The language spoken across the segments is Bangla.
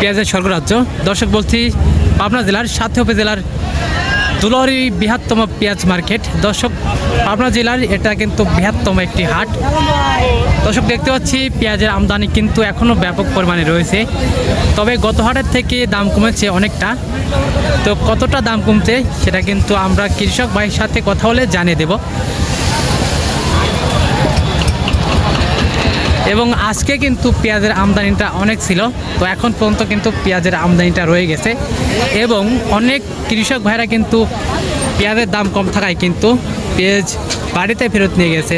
পেঁয়াজের স্বর্গরাজ্য। দর্শক, বলছি পাবনা জেলার সাথে উপজেলার দুলহরি বৃহত্তম পেঁয়াজ মার্কেট। দর্শক, পাবনা জেলার এটা কিন্তু বৃহত্তম একটি হাট। দর্শক, দেখতে পাচ্ছি পেঁয়াজের আমদানি কিন্তু এখনও ব্যাপক পরিমাণে রয়েছে। তবে গত হাটের থেকে দাম কমেছে অনেকটা। তো কতটা দাম কমছে সেটা কিন্তু আমরা কৃষক ভাইয়ের সাথে কথা বলে জানিয়ে দেব। এবং আজকে কিন্তু পেঁয়াজের আমদানিটা অনেক ছিল। তো এখন পর্যন্ত কিন্তু পেঁয়াজের আমদানিটা রয়ে গেছে। এবং অনেক কৃষক ভাইরা কিন্তু পেঁয়াজের দাম কম থাকায় কিন্তু পেঁয়াজ বাড়িতে ফেরত নিয়ে গেছে।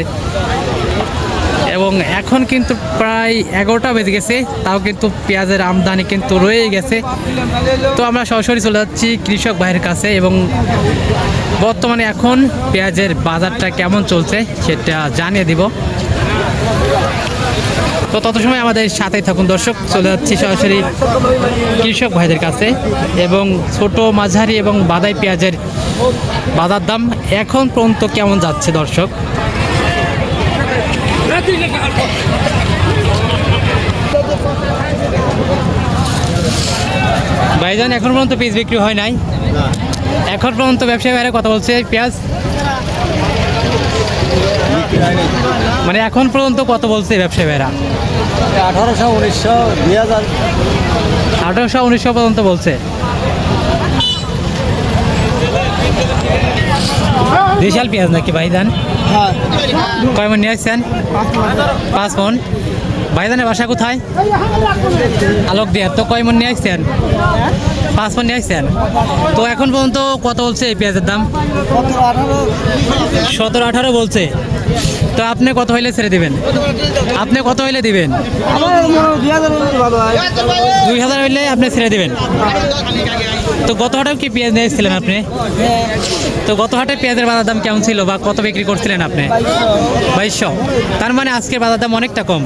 এবং এখন কিন্তু প্রায় এগারোটা বেজে গেছে, তাও কিন্তু পেঁয়াজের আমদানি কিন্তু রয়ে গেছে। তো আমরা সরাসরি চলে যাচ্ছি কৃষক ভাইয়ের কাছে এবং বর্তমানে এখন পেঁয়াজের বাজারটা কেমন চলছে সেটা জানিয়ে দিব। তো তত সময় আমাদের সাথেই থাকুন দর্শক, চলে যাচ্ছি সরাসরি কৃষক ভাইদের কাছে এবং ছোট মাঝারি এবং বাদাই পেঁয়াজের বাজার দাম এখন পর্যন্ত কেমন যাচ্ছে দর্শক? ভাইজান, এখন পর্যন্ত পিস বিক্রি হয় নাই? এখন পর্যন্ত ব্যবসায়ী ভাইরা কথা বলছে, পেঁয়াজ মানে এখন পর্যন্ত কত বলছে ব্যবসায়ী ভাইরা? আঠারোশো উনিশশো দুই হাজার। আঠারোশো উনিশশো পর্যন্ত বলছে। বিশাল পেঁয়াজ নাকি ভাইজান হ্যাঁ। কয় মন নিয়ে আসছেন? পাঁচ মন। ভাইজানের বাসা কোথায়? আলোক দিয়া। তো কয় মন নিয়ে আসছেন? পাঁচ মন নিয়ে আসছেন। তো এখন পর্যন্ত কত বলছে এই পেঁয়াজের দাম? সতেরো আঠারো বলছে। তো আপনি কত হইলে ছেড়ে দিবেন? আপনি কত হইলে দিবেন? দুই হাজার হইলে আপনি ছেড়ে দিবেন। তো গত হাটেও কি পেঁয়াজ নিয়ে এসেছিলেন আপনি? তো গত হাটে পেঁয়াজের বাজার দাম কেমন ছিল বা কত বিক্রি করছিলেন আপনি? বাইশশো। তার মানে আজকের বাজার দাম অনেকটা কম।